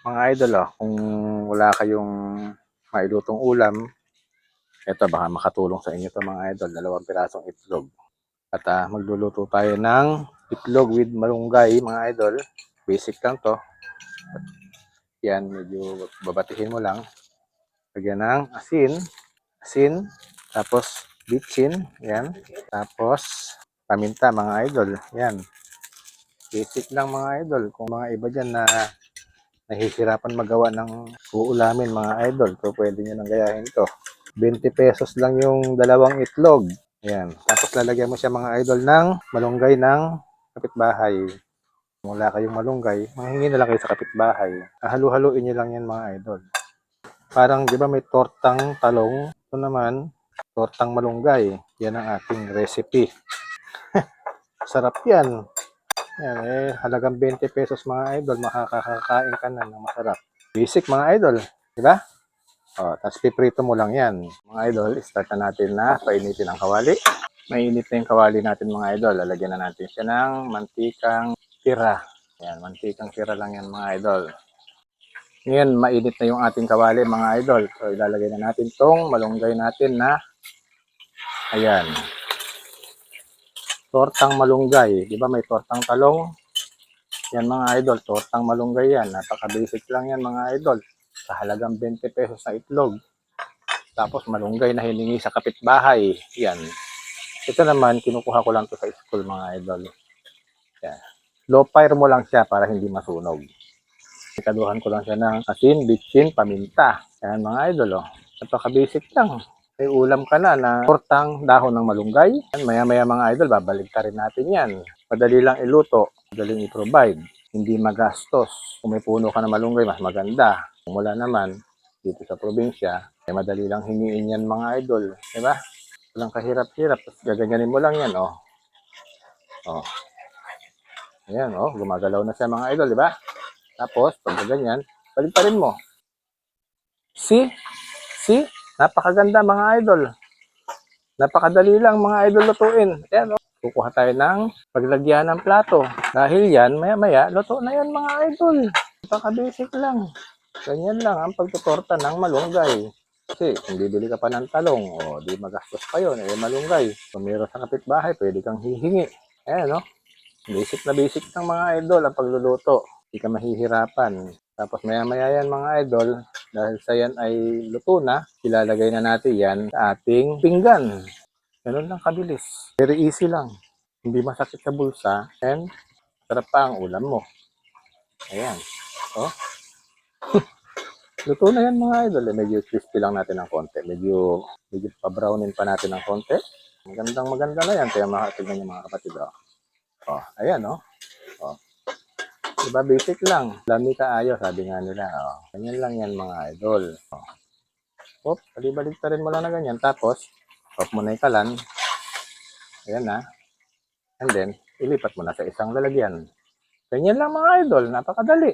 Mga idol, oh, kung wala kayong mailutong ulam, eto baka makatulong sa inyo to mga idol. Dalawang pirasong itlog. At ah, magluluto tayo ng itlog with malunggay mga idol. Basic lang to. Yan, medyo babatihin mo lang. Lagyan ng asin. Asin. Tapos bitchin. Yan. Tapos paminta mga idol. Yan. Basic lang mga idol. Kung mga iba dyan na nahihirapan magawa ng uulamin mga idol. So pwede nyo nang gayahin to. 20 pesos lang yung dalawang itlog. Ayan. Tapos lalagyan mo siya mga idol ng malunggay ng kapitbahay. Kung wala kayong malunggay, manghingi na lang kayo sa kapitbahay. Halu-haluin nyo lang yan mga idol. Parang di ba may tortang talong? Ito naman, tortang malunggay. Yan ang ating recipe. Sarap yan. Yan eh, halagang 20 pesos mga idol, makakakain ka na ng masarap. Basic mga idol, di ba? O, tapos piprito mo lang yan. Mga idol, start na natin na painitin ang kawali. Mainit na yung kawali natin mga idol. Lalagyan na natin siya ng mantikang tira. Yan, mantikang tira lang yan mga idol. Ngayon, mainit na yung ating kawali mga idol. So, ilalagay na natin tong malunggay natin na ayan, tortang malunggay. Di ba may tortang talong? Yan mga idol, tortang malunggay yan. Napaka-basic lang yan mga idol. Sa halagang 20 pesos na itlog. Tapos malunggay na hiningi sa kapitbahay. Yan. Ito naman, kinukuha ko lang to sa school mga idol. Yan. Low fire mo lang siya para hindi masunog. Ikaduhan ko lang siya ng asin, bitchin, paminta. Yan mga idol. Oh. Napaka-basic lang. May ulam ka na na tortang dahon ng malunggay. Maya-maya mga idol, babalik rin natin yan. Madali lang iluto, madaling i-provide. Hindi magastos. Kung may puno ka na malunggay, mas maganda. Kung naman, dito sa probinsya, ay madali lang hingiin yan mga idol. Di ba? Walang kahirap-hirap. Tapos gaganyanin mo lang yan, oh. Oh. Ayan, oh. Gumagalaw na siya mga idol, di ba? Tapos, pag ganyan, balik pa rin mo. See? See? Napakaganda mga idol. Napakadali lang mga idol lutuin. Ayan, oh. Kukuha tayo ng paglagyan ng plato. Dahil yan, maya-maya, luto na yan mga idol. Napaka-basic lang. Ganyan lang ang pagtutorta ng malunggay. Kasi kung bibili ka pa ng talong, o di magastos pa yun, eh malunggay. Kung meron sa kapitbahay, pwede kang hihingi. Ayan, no? Basic na basic ng mga idol ang pagluluto. Hindi ka mahihirapan. Tapos maya-maya yan mga idol, dahil sa yan ay luto na, ilalagay na natin yan sa ating pinggan. Ganun lang kabilis. Very easy lang. Hindi masakit sa bulsa and sarap pa ang ulam mo. Ayan. Oh. Luto na yan mga idol. Eh, Medyo crispy lang natin ng konti. Medyo, medyo pa-brownin pa natin ng konti. Magandang maganda na yan. Kaya mga tignan niyo mga kapatid. Oh. oh, ayan oh. Diba basic lang. Lami ka ayo, sabi nga nila. Oh. Ganyan lang yan mga idol. Oh. Hop, balibalik rin mo lang na ganyan. Tapos, off mo na yung kalan. Ayan na. And then, ilipat mo na sa isang lalagyan. Ganyan lang mga idol. Napakadali.